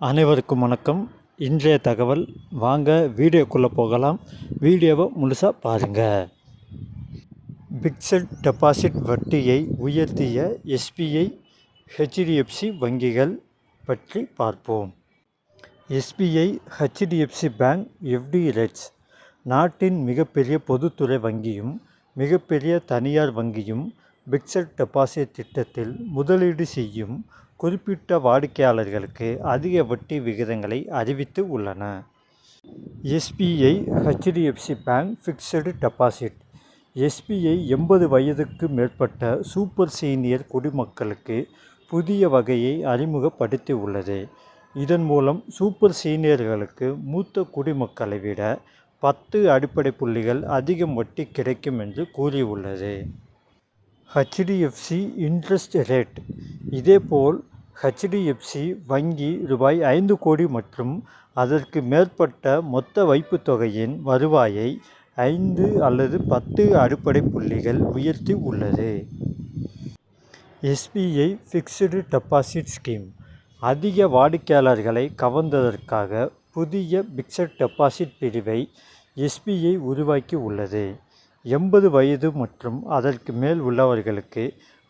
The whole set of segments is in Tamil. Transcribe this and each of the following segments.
அனைவருக்கும் வணக்கம். இன்றைய தகவல் வாங்க வீடியோக்குள்ளே போகலாம். வீடியோவை முழுசாக பாருங்கள் பிக்சட் டெபாசிட் வட்டியை உயர்த்திய எஸ்பிஐ ஹெச்டிஎஃப்சி வங்கிகள் பற்றி பார்ப்போம். SBI HDFC bank FD rates நாட்டின் மிகப்பெரிய பொதுத்துறை வங்கியும் மிகப்பெரிய தனியார் வங்கியும் பிக்சட் டெபாசிட் திட்டத்தில் முதலீடு செய்யும் குறிப்பிட்ட வாடிக்கையாளர்களுக்கு அதிக வட்டி விகிதங்களை அறிவித்து உள்ளன. SBI HDFC bank fixed deposit. SBI எண்பது வயதுக்கு மேற்பட்ட சூப்பர் சீனியர் குடிமக்களுக்கு புதிய வகையை அறிமுகப்படுத்தி உள்ளது. இதன் மூலம் சூப்பர் சீனியர்களுக்கு மூத்த குடிமக்களை விட பத்து அடிப்படை புள்ளிகள் அதிகம் வட்டி கிடைக்கும் என்று கூறியுள்ளது. ஹெச்டிஎஃப்சி இன்ட்ரெஸ்ட் ரேட் இதேபோல் ஹெச்டிஎஃப்சி வங்கி ரூபாய் ஐந்து கோடி மற்றும் அதற்கு மேற்பட்ட மொத்த வைப்புத் தொகையின் வருவாயை ஐந்து அல்லது பத்து அடிப்படை புள்ளிகள் உயர்த்தி உள்ளது. எஸ்பிஐ ஃபிக்ஸ்டு டெபாசிட் ஸ்கீம் அதிக வாடிக்கையாளர்களை கவர்ந்ததற்காக புதிய பிக்சட் டெபாசிட் பிரிவை எஸ்பிஐ உருவாக்கி உள்ளது. எண்பது வயது மற்றும் அதற்கு மேல் உள்ளவர்களுக்கு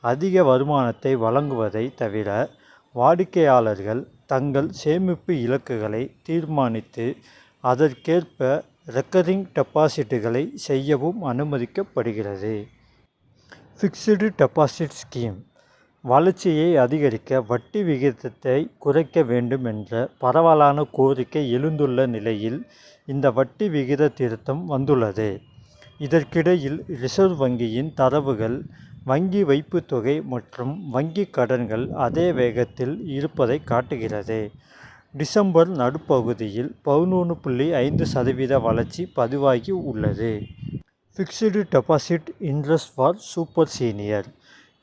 அதிக வருமானத்தை வழங்குவதை தவிர வாடிக்கையாளர்கள் தங்கள் சேமிப்பு இலக்குகளை தீர்மானித்து அதற்கேற்ப ரெக்கரிங் டெபாசிட்டுகளை செய்யவும் அனுமதிக்கப்படுகிறது. ஃபிக்ஸ்டு டெபாசிட் ஸ்கீம் வளர்ச்சியை அதிகரிக்க வட்டி விகிதத்தை குறைக்க வேண்டும் என்ற பரவலான கோரிக்கை எழுந்துள்ள நிலையில் இந்த வட்டி விகித திருத்தம் வந்துள்ளது. இதற்கிடையில் ரிசர்வ் வங்கியின் தரவுகள் வங்கி வைப்புத் தொகை மற்றும் வங்கி கடன்கள் அதே வேகத்தில் இருப்பதை காட்டுகிறது. டிசம்பர் நடுப்பகுதியில் பதினொன்று புள்ளி ஐந்து சதவீத வளர்ச்சி பதிவாகி உள்ளது. Fixed deposit interest for super senior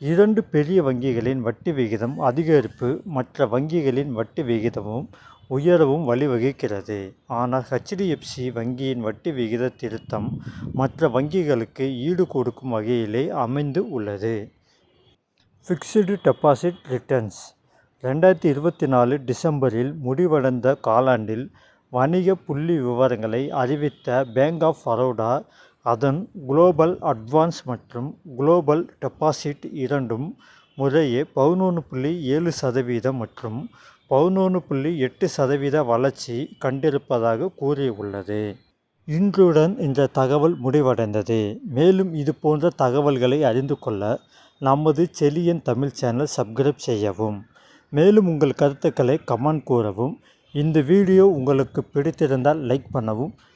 இரண்டு பெரிய வங்கிகளின் வட்டி விகிதம் அதிகரிப்பு மற்ற வங்கிகளின் வட்டி விகிதமும் உயரவும் வழிவகுக்கிறது. ஆனால் ஹெச்டிஎஃப்சி வங்கியின் வட்டி விகித திருத்தம் மற்ற வங்கிகளுக்கு ஈடு கொடுக்கும் வகையிலே அமைந்து உள்ளது. ஃபிக்ஸ்டு டெபாசிட் ரிட்டர்ன்ஸ் ரெண்டாயிரத்தி இருபத்தி நாலு டிசம்பரில் முடிவடைந்த காலாண்டில் வணிக புள்ளி விவரங்களை அறிவித்த பேங்க் ஆஃப் பரோடா அதன் குளோபல் அட்வான்ஸ் மற்றும் குளோபல் டெபாசிட் இரண்டும் முறையே பதினொன்று புள்ளி ஏழு சதவீதம் மற்றும் பதினொன்று புள்ளி எட்டு சதவீத வளர்ச்சி கண்டிருப்பதாக கூறியுள்ளது. இன்றுடன் இந்த தகவல் முடிவடைந்தது. மேலும் இது போன்ற தகவல்களை அறிந்து கொள்ள நமது செலியன் தமிழ் சேனல் சப்ஸ்கிரைப் செய்யவும். மேலும் உங்கள் கருத்துக்களை கமெண்ட் கூறவும். இந்த வீடியோ உங்களுக்கு பிடித்திருந்தால் லைக் பண்ணவும்.